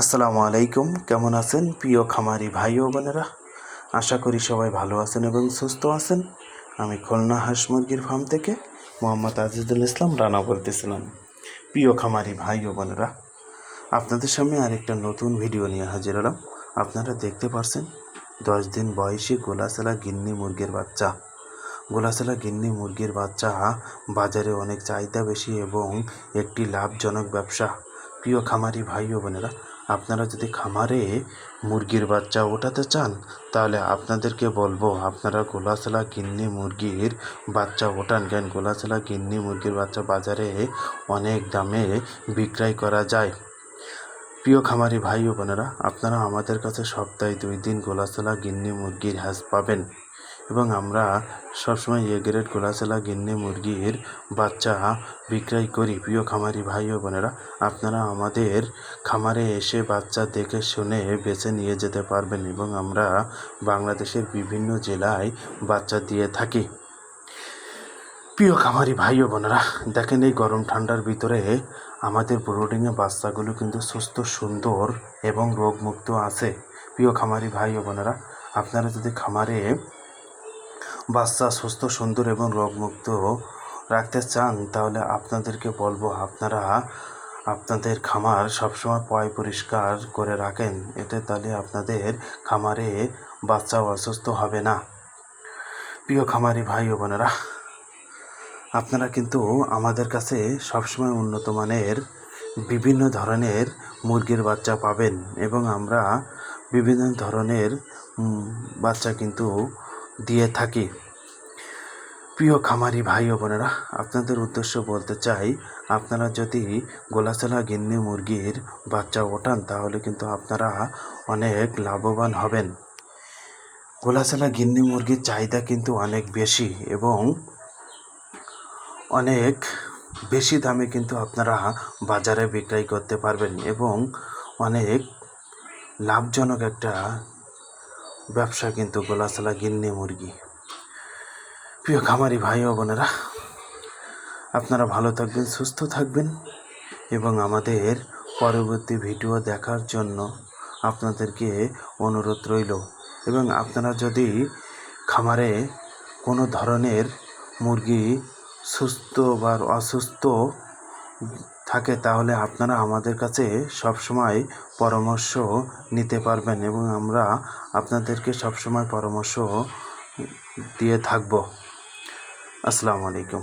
আসসালামু আলাইকুম। কেমন আছেন? প্রিয় খামারি ভাই ও বোনেরা, আশা করি সবাই ভালো আছেন এবং সুস্থ আছেন। আমি খুলনা হাঁস মুরগির ফার্ম থেকে মোহাম্মদ আজিজুল ইসলাম রানা বলতেছিলাম। প্রিয় খামারি ভাই ও বোনেরা, আপনাদের সামনে আরেকটা নতুন ভিডিও নিয়ে হাজির হলাম। আপনারা দেখতে পারছেন, দশ দিন বয়সী গোলাসেলা গিন্নি মুরগির বাচ্চা। গোলাসেলা গিন্নি মুরগির বাচ্চা বাজারে অনেক চাহিদা বেশি এবং একটি লাভজনক ব্যবসা। প্রিয় খামারি ভাই ও বোনেরা আপনারা যদি খামারে মুরগির বাচ্চা ওঠাতে চান, তাহলে আপনাদেরকে বলব, আপনারা গোলাসেলা গিন্নি মুরগির বাচ্চা ওঠান। কেন গোলাসেলা গিন্নি মুরগির বাচ্চা বাজারে অনেক দামে বিক্রয় করা যায়। প্রিয় খামারি ভাই ও বোনেরা, আপনারা আমাদের কাছে সপ্তাহে দুই দিন গোলাসেলা গিন্নি মুরগির হ্যাজ পাবেন। এবং আমরা সবসময় এ গ্রেড গোলাসেলা গিন্নি মুরগির বাচ্চা বিক্রয় করি। প্রিয় খামারি ভাই ও বোনেরা, আপনারা আমাদের খামারে এসে বাচ্চা দেখে শুনে বেছে নিয়ে যেতে পারবেন এবং আমরা বাংলাদেশের বিভিন্ন জেলায় বাচ্চা দিয়ে থাকি। প্রিয় খামারি ভাই ও বোনেরা, দেখেন এই গরম ঠান্ডার ভিতরে আমাদের ব্রোডিংয়ে বাচ্চাগুলো কিন্তু সুস্থ, সুন্দর এবং রোগমুক্ত আছে। প্রিয় খামারি ভাই ও বোনেরা, আপনারা যদি খামারে বাচ্চা সুস্থ, সুন্দর এবং রোগমুক্ত রাখতে চান, তাহলে আপনাদেরকে বলব আপনারা আপনাদের খামার সবসময় পয় পরিষ্কার করে রাখেন। এতে তাহলে আপনাদের খামারে বাচ্চা অসুস্থ হবে না। প্রিয় খামারি ভাই ও বোনেরা, আপনারা কিন্তু আমাদের কাছে সবসময় উন্নত মানের বিভিন্ন ধরনের মুরগির বাচ্চা পাবেন এবং আমরা বিভিন্ন ধরনের বাচ্চা কিন্তু দিয়ে থাকি। প্রিয় খামারি ভাই ও বোনেরা, আপনাদের উদ্দেশ্য বলতে চাই, আপনারা যদি গোলাচলা গিন্নি মুরগির বাচ্চা ওঠান, তাহলে কিন্তু আপনারা অনেক লাভবান হবেন। গোলাচলা গিন্নি মুরগির চাহিদা কিন্তু অনেক বেশি এবং অনেক বেশি দামে কিন্তু আপনারা বাজারে বিক্রয় করতে পারবেন এবং অনেক লাভজনক একটা ব্যবসা কিন্তু গোলাচলা গিন্নি মুরগি। প্রিয় খামারি ভাই ও বোনেরা, আপনারা ভালো থাকবেন, সুস্থ থাকবেন এবং আমাদের পরবর্তী ভিডিও দেখার জন্য আপনাদেরকে অনুরোধ রইল। এবং আপনারা যদি খামারে কোনো ধরনের মুরগি সুস্থ বা অসুস্থ থাকে, তাহলে আপনারা আমাদের কাছে সবসময় পরামর্শ নিতে পারবেন এবং আমরা আপনাদেরকে সবসময় পরামর্শ দিয়ে থাকব। আসসালামু আলাইকুম।